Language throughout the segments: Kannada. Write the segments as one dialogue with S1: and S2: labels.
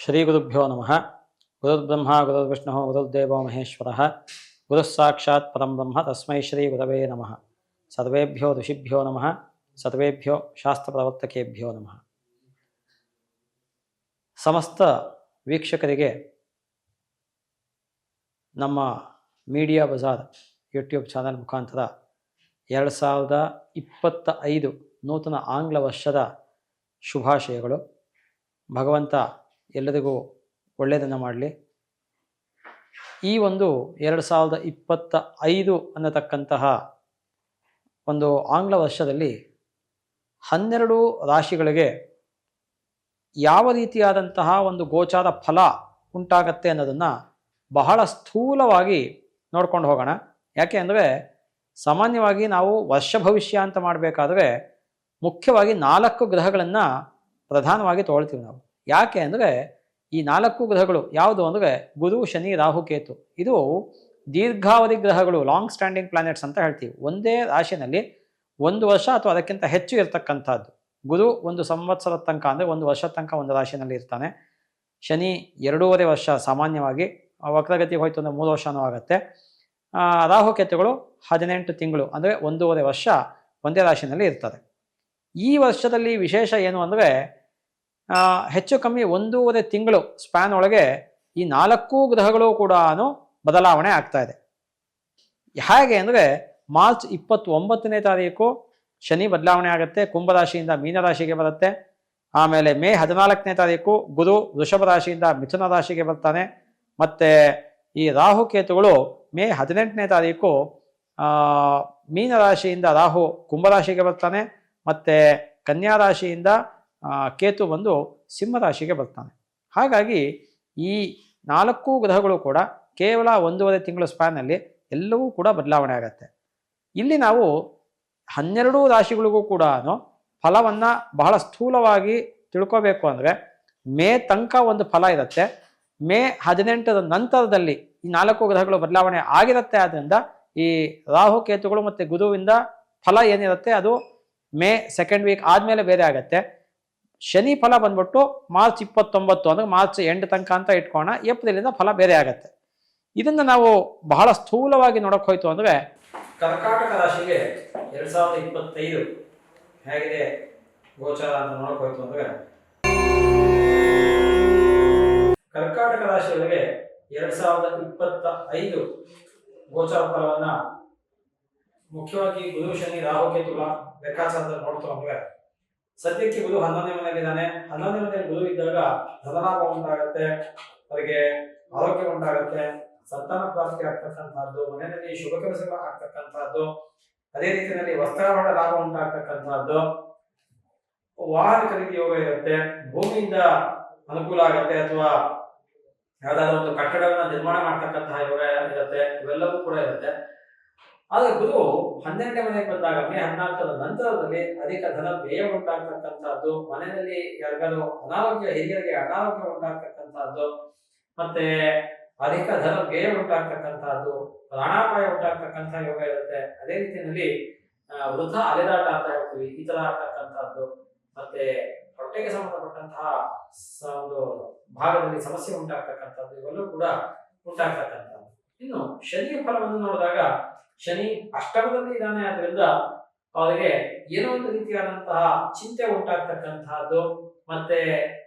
S1: ಶ್ರೀಗುರುಭ್ಯೋ ನಮಃ. ಗುರುರ್ಬ್ರಹ್ಮ, ಗುರುರ್ವಿಷ್ಣು, ಗುರುರ್ದೇವೋ ಮಹೇಶ್ವರಃ. ಗುರುಸ್ಸಾಕ್ಷಾತ್ ಪರಂ ಬ್ರಹ್ಮ, ತಸ್ಮೈ ಶ್ರೀ ಗುರವೇ ನಮಃ. ಸರ್ವೇಭ್ಯೋ ಋಷಿಭ್ಯೋ ನಮಃ. ಸರ್ವೇಭ್ಯೋ ಶಾಸ್ತ್ರಪ್ರವರ್ತಕೇಭ್ಯೋ ನಮಃ. ಸಮಸ್ತ ವೀಕ್ಷಕರಿಗೆ ನಮ್ಮ ಮೀಡಿಯಾ ಬಜಾರ್ ಯೂಟ್ಯೂಬ್ ಚಾನಲ್ ಮುಖಾಂತರ ಎರಡು ಸಾವಿರದ ಇಪ್ಪತ್ತ ಐದು ನೂತನ ಆಂಗ್ಲ ವರ್ಷದ ಶುಭಾಶಯಗಳು. ಭಗವಂತ ಎಲ್ಲರಿಗೂ ಒಳ್ಳೆಯದನ್ನು ಮಾಡಲಿ. ಈ ಒಂದು ಎರಡು ಸಾವಿರದ ಇಪ್ಪತ್ತ ಐದು ಅನ್ನತಕ್ಕಂತಹ ಒಂದು ಆಂಗ್ಲ ವರ್ಷದಲ್ಲಿ ಹನ್ನೆರಡು ರಾಶಿಗಳಿಗೆ ಯಾವ ರೀತಿಯಾದಂತಹ ಒಂದು ಗೋಚಾರ ಫಲ ಉಂಟಾಗತ್ತೆ ಅನ್ನೋದನ್ನು ಬಹಳ ಸ್ಥೂಲವಾಗಿ ನೋಡ್ಕೊಂಡು ಹೋಗೋಣ. ಯಾಕೆ ಅಂದರೆ ಸಾಮಾನ್ಯವಾಗಿ ನಾವು ವರ್ಷ ಭವಿಷ್ಯ ಅಂತ ಮಾಡಬೇಕಾದ್ರೆ ಮುಖ್ಯವಾಗಿ ನಾಲ್ಕು ಗ್ರಹಗಳನ್ನು ಪ್ರಧಾನವಾಗಿ ತೊಗೊಳ್ತೀವಿ ನಾವು. ಯಾಕೆ ಅಂದರೆ ಈ ನಾಲ್ಕು ಗ್ರಹಗಳು ಯಾವುದು ಅಂದರೆ ಗುರು, ಶನಿ, ರಾಹು, ಕೇತು. ಇದು ದೀರ್ಘಾವಧಿ ಗ್ರಹಗಳು ಲಾಂಗ್ ಸ್ಟ್ಯಾಂಡಿಂಗ್ ಪ್ಲಾನೆಟ್ಸ್ ಅಂತ ಹೇಳ್ತೀವಿ. ಒಂದೇ ರಾಶಿನಲ್ಲಿ ಒಂದು ವರ್ಷ ಅಥವಾ ಅದಕ್ಕಿಂತ ಹೆಚ್ಚು ಇರತಕ್ಕಂಥದ್ದು. ಗುರು ಒಂದು ಸಂವತ್ಸರ ತನಕ ಅಂದರೆ ಒಂದು ವರ್ಷ ತನಕ ಒಂದು ರಾಶಿನಲ್ಲಿ ಇರ್ತಾನೆ. ಶನಿ ಎರಡೂವರೆ ವರ್ಷ ಸಾಮಾನ್ಯವಾಗಿ ವಕ್ರಗತಿ ಹೋಯ್ತು ಅಂದರೆ ಮೂರು ವರ್ಷನೂ ಆಗುತ್ತೆ. ರಾಹುಕೇತುಗಳು ಹದಿನೆಂಟು ತಿಂಗಳು ಅಂದರೆ ಒಂದೂವರೆ ವರ್ಷ ಒಂದೇ ರಾಶಿನಲ್ಲಿ ಇರ್ತದೆ. ಈ ವರ್ಷದಲ್ಲಿ ವಿಶೇಷ ಏನು ಅಂದರೆ ಹೆಚ್ಚು ಕಮ್ಮಿ ಒಂದೂವರೆ ತಿಂಗಳು ಸ್ಪ್ಯಾನ್ ಒಳಗೆ ಈ ನಾಲ್ಕು ಗ್ರಹಗಳು ಕೂಡ ಬದಲಾವಣೆ ಆಗ್ತಾ ಇದೆ. ಹೇಗೆ ಅಂದರೆ ಮಾರ್ಚ್ ಇಪ್ಪತ್ತೊಂಬತ್ತನೇ ತಾರೀಕು ಶನಿ ಬದಲಾವಣೆ ಆಗುತ್ತೆ ಕುಂಭರಾಶಿಯಿಂದ ಮೀನರಾಶಿಗೆ ಬರುತ್ತೆ, ಆಮೇಲೆ ಮೇ ಹದಿನಾಲ್ಕನೇ ತಾರೀಕು ಗುರು ವೃಷಭ ರಾಶಿಯಿಂದ ಮಿಥುನ ರಾಶಿಗೆ ಬರ್ತಾನೆ, ಮತ್ತು ಈ ರಾಹುಕೇತುಗಳು ಮೇ ಹದಿನೆಂಟನೇ ತಾರೀಕು ಮೀನರಾಶಿಯಿಂದ ರಾಹು ಕುಂಭರಾಶಿಗೆ ಬರ್ತಾನೆ, ಮತ್ತು ಕನ್ಯಾ ರಾಶಿಯಿಂದ ಕೇತು ಬಂದು ಸಿಂಹರಾಶಿಗೆ ಬರ್ತಾನೆ. ಹಾಗಾಗಿ ಈ ನಾಲ್ಕು ಗ್ರಹಗಳು ಕೂಡ ಕೇವಲ ಒಂದೂವರೆ ತಿಂಗಳ ಸ್ಪ್ಯಾನಲ್ಲಿ ಎಲ್ಲವೂ ಕೂಡ ಬದಲಾವಣೆ ಆಗತ್ತೆ. ಇಲ್ಲಿ ನಾವು ಹನ್ನೆರಡು ರಾಶಿಗಳಿಗೂ ಕೂಡ ಫಲವನ್ನು ಬಹಳ ಸ್ಥೂಲವಾಗಿ ತಿಳ್ಕೋಬೇಕು ಅಂದರೆ ಮೇ ತನಕ ಒಂದು ಫಲ ಇರುತ್ತೆ. ಮೇ ಹದಿನೆಂಟರ ನಂತರದಲ್ಲಿ ಈ ನಾಲ್ಕು ಗ್ರಹಗಳು ಬದಲಾವಣೆ ಆಗಿರುತ್ತೆ. ಆದ್ದರಿಂದ ಈ ರಾಹು, ಕೇತುಗಳು ಮತ್ತು ಗುರುವಿಂದ ಫಲ ಏನಿರುತ್ತೆ ಅದು ಮೇ ಸೆಕೆಂಡ್ ವೀಕ್ ಆದಮೇಲೆ ಬೇರೆ ಆಗತ್ತೆ. ಶನಿ ಫಲ ಬಂದ್ಬಿಟ್ಟು ಮಾರ್ಚ್ ಇಪ್ಪತ್ತೊಂಬತ್ತು, ಅಂದ್ರೆ ಮಾರ್ಚ್ ಎಂಡ್ ತನಕ ಅಂತ ಇಟ್ಕೋಣ ಏಪ್ರಿಲಿಂದ ಫಲ ಬೇರೆ ಆಗತ್ತೆ. ಇದನ್ನ ನಾವು ಬಹಳ ಸ್ಥೂಲವಾಗಿ ನೋಡಕ್ ಹೋಯ್ತು ಅಂದ್ರೆ ಕರ್ಕಾಟಕ ರಾಶಿಗೆ ಎರಡ್ ಸಾವಿರದ ಇಪ್ಪತ್ತೈದು ಹೇಗಿದೆ ಗೋಚಾರ ಅಂತ ನೋಡಕ್ ಹೋಯ್ತು ಅಂದ್ರೆ ಕರ್ಕಾಟಕ ರಾಶಿಯೊಳಗೆ ಎರಡ್ ಸಾವಿರದ ಇಪ್ಪತ್ತ ಐದು ಗೋಚಾರ ಫಲವನ್ನ ಮುಖ್ಯವಾಗಿ ಗುರು ಶನಿ ರಾಹುಕೇತುಗಳ ಲೆಕ್ಕಾಚಾರದಲ್ಲಿ ನೋಡ್ತು ಅಂದ್ರೆ ಸದ್ಯಕ್ಕೆ ಗುರು ಹನ್ನೊಂದನೇ ಮನೆಯಲ್ಲಿದ್ದಾನೆ ಹನ್ನೊಂದನೇ ಮನೆಯಲ್ಲಿ ಗುರು ಇದ್ದಾಗ ಧನಲಾಭ ಉಂಟಾಗತ್ತೆ, ಅವರಿಗೆ ಆರೋಗ್ಯ ಉಂಟಾಗತ್ತೆ, ಸಂತಾನ ಪ್ರಾಪ್ತಿ ಆಗ್ತಕ್ಕಂಥದ್ದು, ಮನೆಯಲ್ಲಿ ಶುಭ ಕೆಲಸಗಳು ಆಗ್ತಕ್ಕಂಥದ್ದು, ಅದೇ ರೀತಿಯಲ್ಲಿ ವಸ್ತ್ರಾಭರಣ ಲಾಭ ಉಂಟಾಗ್ತಕ್ಕಂಥದ್ದು. ವಾಹನ ಖರೀದಿ ಯೋಗ ಇರುತ್ತೆ, ಭೂಮಿಯಿಂದ ಅನುಕೂಲ ಆಗತ್ತೆ ಅಥವಾ ಯಾವ್ದಾದ್ರು ಒಂದು ಕಟ್ಟಡವನ್ನ ನಿರ್ಮಾಣ ಮಾಡ್ತಕ್ಕಂತಹ ಯೋಗ ಇರುತ್ತೆ, ಇವೆಲ್ಲವೂ ಕೂಡ ಇರುತ್ತೆ. ಆದ್ರೆ ಗುರು, ಹನ್ನೆರಡನೇ ಮನೆಗೆ ಬಂದಾಗ ಮೇ ಹದಿನಾಲ್ಕರ ನಂತರದಲ್ಲಿ ಅಧಿಕ ಧನ ವ್ಯಯ ಉಂಟಾಗ್ತಕ್ಕಂಥದ್ದು, ಮನೆಯಲ್ಲಿ ಯಾರಿಗಾದ್ರು ಅನಾರೋಗ್ಯ, ಹಿರಿಯರಿಗೆ ಅನಾರೋಗ್ಯ ಉಂಟಾಗ್ತಕ್ಕಂಥದ್ದು, ಮತ್ತೆ ಅಧಿಕ ಧನ ವ್ಯಯ ಉಂಟಾಗ್ತಕ್ಕಂಥದ್ದು, ಪ್ರಾಣಾಪಾಯ ಉಂಟಾಗ್ತಕ್ಕಂಥ ಯೋಗ ಇರುತ್ತೆ. ಅದೇ ರೀತಿಯಲ್ಲಿ ವೃಥ ಅಲೆದಾಟ ಅಂತ ಹೇಳ್ತೀವಿ, ಈ ತರ ಆಗ್ತಕ್ಕಂಥದ್ದು. ಮತ್ತೆ ಹೊಟ್ಟೆಗೆ ಸಂಬಂಧಪಟ್ಟಂತಹ ಒಂದು ಭಾಗದಲ್ಲಿ ಸಮಸ್ಯೆ ಉಂಟಾಗ್ತಕ್ಕಂಥದ್ದು, ಇವೆಲ್ಲವೂ ಕೂಡ ಉಂಟಾಗ್ತಕ್ಕಂಥದ್ದು. ಇನ್ನು ಶನಿಯ ಫಲವನ್ನು ನೋಡಿದಾಗ ಶನಿ ಅಷ್ಟಮದಲ್ಲಿ ಇದ್ದಾನೆ ಆದ್ರಿಂದ ಅವರಿಗೆ ಏನೋ ಒಂದು ರೀತಿಯಾದಂತಹ ಚಿಂತೆ ಉಂಟಾಗ್ತಕ್ಕಂತಹದ್ದು, ಮತ್ತೆ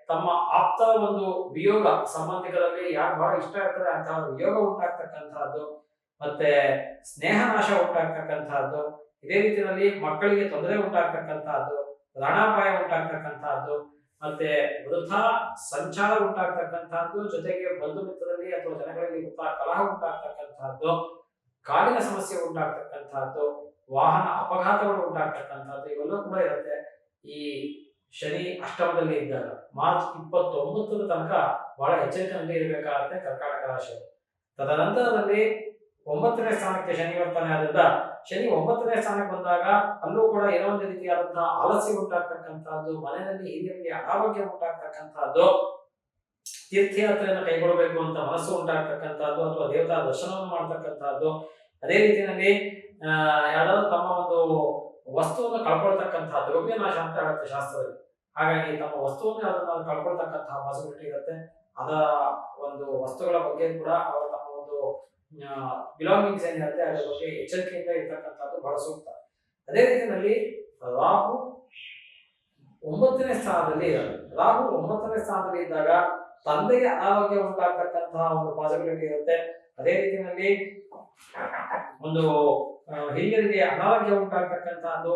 S1: ತಮ್ಮ ಆಪ್ತ ಒಂದು ವಿಯೋಗ, ಸಂಬಂಧಿಕರಲ್ಲಿ ಯಾರು ಬಹಳ ಇಷ್ಟ ಆಗ್ತದೆ ಅಂತಹ ವಿಯೋಗ ಉಂಟಾಗ್ತಕ್ಕಂತಹದ್ದು, ಮತ್ತೆ ಸ್ನೇಹ ನಾಶ ಉಂಟಾಗ್ತಕ್ಕಂತಹದ್ದು, ಇದೇ ರೀತಿಯಲ್ಲಿ ಮಕ್ಕಳಿಗೆ ತೊಂದರೆ ಉಂಟಾಗ್ತಕ್ಕಂತಹದ್ದು, ಪ್ರಾಣಾಪಾಯ ಉಂಟಾಗ್ತಕ್ಕಂತಹದ್ದು, ಮತ್ತೆ ವೃಥ ಸಂಚಾರ ಉಂಟಾಗ್ತಕ್ಕಂತಹದ್ದು, ಜೊತೆಗೆ ಬಂಧು ಮಿತ್ರರಲ್ಲಿ ಅಥವಾ ಜನಗಳಲ್ಲಿ ವೃಥ ಕಲಹ ಉಂಟಾಗ್ತಕ್ಕಂತಹದ್ದು ಕಾಲಿನ ಸಮಸ್ಯೆ ಉಂಟಾಗ್ತಕ್ಕಂಥದ್ದು, ವಾಹನ ಅಪಘಾತಗಳು ಉಂಟಾಗ್ತಕ್ಕಂಥದ್ದು ಇವೆಲ್ಲವೂ ಕೂಡ ಇರುತ್ತೆ. ಈ ಶನಿ ಅಷ್ಟಮದಲ್ಲಿ ಇದ್ದಾಗ, ಮಾರ್ಚ್ ಇಪ್ಪತ್ತೊಂಬತ್ತರ ತನಕ ಬಹಳ ಎಚ್ಚರಿಕೆಯಲ್ಲಿ ಇರಬೇಕಾಗುತ್ತೆ ಕರ್ಕಾಟಕ ರಾಶಿ ತದನಂತರದಲ್ಲಿ ಒಂಬತ್ತನೇ ಸ್ಥಾನಕ್ಕೆ ಶನಿ ವರ್ತನೆ ಆದ್ರಿಂದ ಶನಿ ಒಂಬತ್ತನೇ ಸ್ಥಾನಕ್ಕೆ ಬಂದಾಗ ಅಲ್ಲೂ ಕೂಡ ಏನೋ ಒಂದು ರೀತಿಯಾದಂತಹ ಆಲಸ್ಯ ಉಂಟಾಗ್ತಕ್ಕಂಥದ್ದು, ಮನೆಯಲ್ಲಿ ಹಿರಿಯರಿಗೆ ಅನಾರೋಗ್ಯ ಉಂಟಾಗ್ತಕ್ಕಂಥದ್ದು ತೀರ್ಥಯಾತ್ರೆಯನ್ನು ಕೈಗೊಳ್ಳಬೇಕು ಅಂತ ಮನಸ್ಸು ಉಂಟಾಗ್ತಕ್ಕಂಥದ್ದು ಅಥವಾ ದೇವತಾ ದರ್ಶನವನ್ನು ಮಾಡ್ತಕ್ಕಂಥದ್ದು, ಅದೇ ರೀತಿಯಲ್ಲಿ, ಆ ತಮ್ಮ ಒಂದು ವಸ್ತುವನ್ನು ಕಳ್ಕೊಳ್ತಕ್ಕಂತಹ ದ್ರವ್ಯ ನಾಶ ಅಂತ ಹೇಳುತ್ತೆ ಶಾಸ್ತ್ರದಲ್ಲಿ. ಹಾಗಾಗಿ ತಮ್ಮ ವಸ್ತುವನ್ನು ಅದನ್ನು ಕಳ್ಕೊಳ್ತಕ್ಕಂತಹ ಪಾಸಿಬಿಲಿಟಿ ಇರುತ್ತೆ. ಅದ ಒಂದು ವಸ್ತುಗಳ ಬಗ್ಗೆ ಕೂಡ ಅವರು ತಮ್ಮ ಒಂದು ಬಿಲಾಂಗಿಂಗ್ಸ್ ಏನಿರುತ್ತೆ, ಅದರ ಬಗ್ಗೆ ಎಚ್ಚರಿಕೆಯಿಂದ ಇರ್ತಕ್ಕಂಥದ್ದು ಬಹಳ ಸೂಕ್ತ. ಅದೇ ರೀತಿಯಲ್ಲಿ ರಾಹು ಒಂಬತ್ತನೇ ಸ್ಥಾನದಲ್ಲಿ ರಾಹು ಒಂಬತ್ತನೇ ಸ್ಥಾನದಲ್ಲಿ ಇದ್ದಾಗ ತಂದೆಗೆ ಆರೋಗ್ಯ ಉಂಟಾಗ್ತಕ್ಕಂತಹ ಒಂದು ಪಾಸಿಬಿಲಿಟಿ ಇರುತ್ತೆ. ಅದೇ ರೀತಿಯಲ್ಲಿ ಒಂದು ಹಿರಿಯರಿಗೆ ಅನಾರೋಗ್ಯ ಉಂಟಾಗ್ತಕ್ಕಂತಹದ್ದು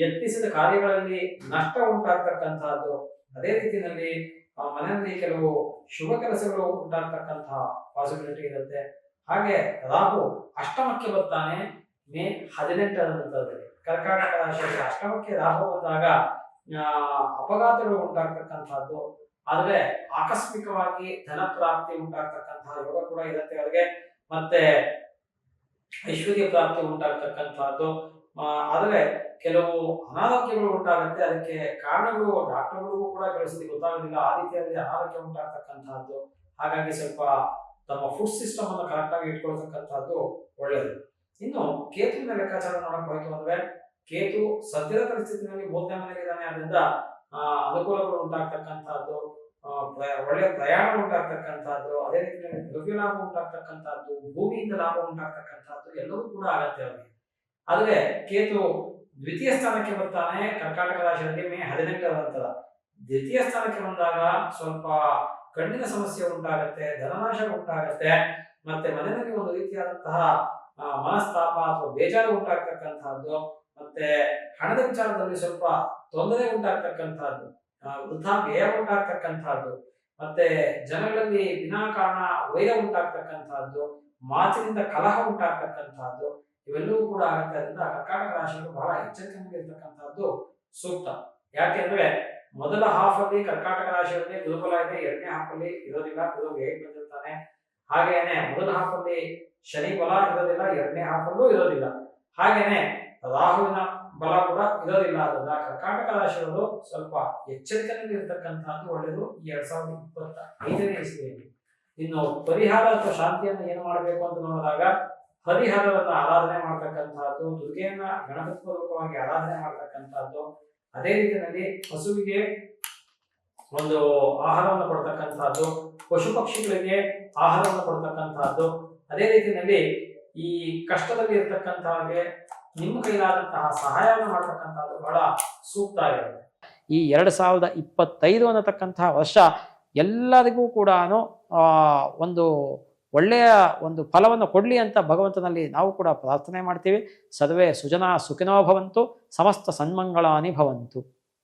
S1: ಯತ್ನಿಸಿದ ಕಾರ್ಯಗಳಲ್ಲಿ ನಷ್ಟ ಉಂಟಾಗ್ತಕ್ಕಂತಹದ್ದು. ಅದೇ ರೀತಿಯಲ್ಲಿ ಮನೆಯಲ್ಲಿ ಕೆಲವು ಶುಭ ಕೆಲಸಗಳು ಉಂಟಾಗ್ತಕ್ಕಂತಹ ಪಾಸಿಬಿಲಿಟಿ ಇರುತ್ತೆ. ಹಾಗೆ ರಾಹು ಅಷ್ಟಮಕ್ಕೆ ಬರ್ತಾನೆ, ಮೇ ಹದಿನೆಂಟರ ಕರ್ಕಾಟಕ ರಾಶಿಯಲ್ಲಿ ಅಷ್ಟಮಕ್ಕೆ ರಾಹು ಬಂದಾಗ ಅಪಘಾತಗಳು ಉಂಟಾಗ್ತಕ್ಕಂತಹದ್ದು. ಆದ್ರೆ ಆಕಸ್ಮಿಕವಾಗಿ ಧನ ಪ್ರಾಪ್ತಿ ಉಂಟಾಗ್ತಕ್ಕಂತಹ ಯೋಗ ಕೂಡ ಇರುತ್ತೆ ಅವರಿಗೆ. ಮತ್ತೆ ಐಶ್ವರ್ಯ ಪ್ರಾಪ್ತಿ ಉಂಟಾಗ್ತಕ್ಕಂತಹದ್ದು ಆದರೆ ಕೆಲವು ಅನಾರೋಗ್ಯಗಳು ಉಂಟಾಗುತ್ತೆ. ಅದಕ್ಕೆ ಕಾರಣಗಳು ಡಾಕ್ಟರ್ಗಳಿಗೂ ಕೂಡ ಕೆಲಸದಲ್ಲಿ ಗೊತ್ತಾಗೋದಿಲ್ಲ. ಆ ರೀತಿಯಲ್ಲಿ ಅನಾರೋಗ್ಯ ಉಂಟಾಗ್ತಕ್ಕಂತಹದ್ದು ಹಾಗಾಗಿ ಸ್ವಲ್ಪ ತಮ್ಮ ಫುಡ್ ಸಿಸ್ಟಮ್ ಅನ್ನು ಕರೆಕ್ಟ್ ಆಗಿ ಇಟ್ಕೊಳ್ತಕ್ಕಂತಹದ್ದು ಒಳ್ಳೆಯದು ಇನ್ನು ಕೇತುವಿನ ಲೆಕ್ಕಾಚಾರ ನೋಡಕ್ ಹೋಯ್ತು ಅಂದ್ರೆ ಕೇತು ಸದ್ಯದ ಪರಿಸ್ಥಿತಿನಲ್ಲಿ ಮೂರನೇ ಅದರಿಂದ ಆ, ಅನುಕೂಲಗಳು ಉಂಟಾಗ್ತಕ್ಕಂಥದ್ದು ಒಳ್ಳೆಯ ಪ್ರಯಾಣ ಉಂಟಾಗ್ತಕ್ಕಂಥದ್ದು, ಅದೇ ರೀತಿಯಲ್ಲಿ ದ್ರವ್ಯ ಲಾಭ ಉಂಟಾಗ್ತಕ್ಕಂಥದ್ದು, ಭೂಮಿಯಿಂದ ಲಾಭ ಉಂಟಾಗ್ತಕ್ಕಂಥದ್ದು ಎಲ್ಲವೂ ಕೂಡ ಆಗತ್ತೆ ಅವರಿಗೆ. ಆದರೆ ಕೇತು ದ್ವಿತೀಯ ಸ್ಥಾನಕ್ಕೆ ಬರ್ತಾನೆ ಕರ್ನಾಟಕ ರಾಶಿಯಲ್ಲಿ ಮೇ ಹದಿನೆಂಟರ ನಂತರ ದ್ವಿತೀಯ ಸ್ಥಾನಕ್ಕೆ ಬಂದಾಗ ಸ್ವಲ್ಪ ಕಣ್ಣಿನ ಸಮಸ್ಯೆ ಉಂಟಾಗತ್ತೆ ಧನನಾಶ ಉಂಟಾಗತ್ತೆ, ಮತ್ತೆ ಮನೆಯಲ್ಲಿ ಒಂದು ರೀತಿಯಾದಂತಹ ಮನಸ್ತಾಪ ಅಥವಾ ಬೇಜಾರು ಉಂಟಾಗ್ತಕ್ಕಂತಹದ್ದು ಮತ್ತೆ ಹಣದ ವಿಚಾರದಲ್ಲಿ ಸ್ವಲ್ಪ ತೊಂದರೆ ಉಂಟಾಗ್ತಕ್ಕಂಥದ್ದು ವೃಥಾ ವ್ಯಯ ಉಂಟಾಗ್ತಕ್ಕಂತಹದ್ದು ಮತ್ತೆ ಜನಗಳಲ್ಲಿ ವಿನಾಕಾರಣ ವೈರ ಉಂಟಾಗ್ತಕ್ಕಂಥದ್ದು, ಮಾತಿನಿಂದ ಕಲಹ ಉಂಟಾಗ್ತಕ್ಕಂಥದ್ದು, ಇವೆಲ್ಲವೂ ಕೂಡ ಆಗುತ್ತೆ. ಕರ್ನಾಟಕ ರಾಶಿಗಳು ಬಹಳ ಎಚ್ಚರಿಕೆಯಿಂದ ಇರ್ತಕ್ಕಂತಹದ್ದು ಸೂಕ್ತ. ಯಾಕೆಂದ್ರೆ ಮೊದಲ ಹಾಫ್ ಅಲ್ಲಿ ಕರ್ಕಾಟಕ ರಾಶಿಯಲ್ಲಿ ಗುರುಬಲ ಇದೆ, ಎರಡನೇ ಹಾಫ್ ಅಲ್ಲಿ ಇರೋದಿಲ್ಲ, ಗುರು ಹೇಗೆ ಬಂದಿರ್ತಾನೆ. ಹಾಗೇನೆ ಮೊದಲ ಹಾಫ್ ಅಲ್ಲಿ ಶನಿ ಬಲ ಇರೋದಿಲ್ಲ, ಎರಡನೇ ಹಾಫ್ ಅಲ್ಲೂ ಇರೋದಿಲ್ಲ. ಹಾಗೇನೆ ರಾಹುವಿನ ಬಲ ಕೂಡ ಇರೋದಿಲ್ಲ. ಅದರಿಂದ ಕರ್ನಾಟಕ ರಾಶಿಯವರು ಸ್ವಲ್ಪ ಎಚ್ಚರಿಕೆಯಲ್ಲಿ ಇರ್ತಕ್ಕಂತಹದ್ದು ಒಳ್ಳೆಯದು. ಈ ಎರಡ್ ಸಾವಿರದ ಇಪ್ಪತ್ತ ಐದನೇ ಇಸ್ವಿಯಲ್ಲಿ. ಇನ್ನು ಪರಿಹಾರ ಅಥವಾ ಶಾಂತಿಯನ್ನು ಏನು ಮಾಡಬೇಕು ಅಂತ ನೋಡಿದಾಗ, ಪರಿಹಾರವನ್ನು ಆರಾಧನೆ ಮಾಡ್ತಕ್ಕಂಥದ್ದು, ದುರ್ಗೆಯನ್ನ ಗಣಪತ್ಪೂರ್ವಕವಾಗಿ ಆರಾಧನೆ ಮಾಡ್ತಕ್ಕಂಥದ್ದು, ಅದೇ ರೀತಿಯಲ್ಲಿ ಹಸುವಿಗೆ ಒಂದು ಆಹಾರವನ್ನು ಕೊಡ್ತಕ್ಕಂತಹದ್ದು ಪಶು ಪಕ್ಷಿಗಳಿಗೆ ಆಹಾರವನ್ನು ಕೊಡ್ತಕ್ಕಂತಹದ್ದು ಅದೇ ರೀತಿಯಲ್ಲಿ ಈ ಕಷ್ಟದಲ್ಲಿ ಇರ್ತಕ್ಕಂಥವ್ರಿಗೆ ನಿಮ್ಮ ಕೈಲಾದಂತಹ ಸಹಾಯವನ್ನು ಮಾಡ್ತಕ್ಕಂಥದ್ದು ಬಹಳ ಸೂಕ್ತ ಆಗಿರುತ್ತೆ. ಈ ಎರಡು ಸಾವಿರದ ಇಪ್ಪತ್ತೈದು ಅನ್ನತಕ್ಕಂತಹ ವರ್ಷ ಎಲ್ಲರಿಗೂ ಕೂಡ ಒಂದು ಒಳ್ಳೆಯ ಒಂದು ಫಲವನ್ನು ಕೊಡಲಿ ಅಂತ ಭಗವಂತನಲ್ಲಿ ನಾವು ಕೂಡ ಪ್ರಾರ್ಥನೆ ಮಾಡ್ತೀವಿ. ಸರ್ವೇ ಸುಜನಾ ಸುಖಿನೋ ಭವಂತು, ಸಮಸ್ತ ಸನ್ಮಂಗಳಾನಿ ಭವಂತು.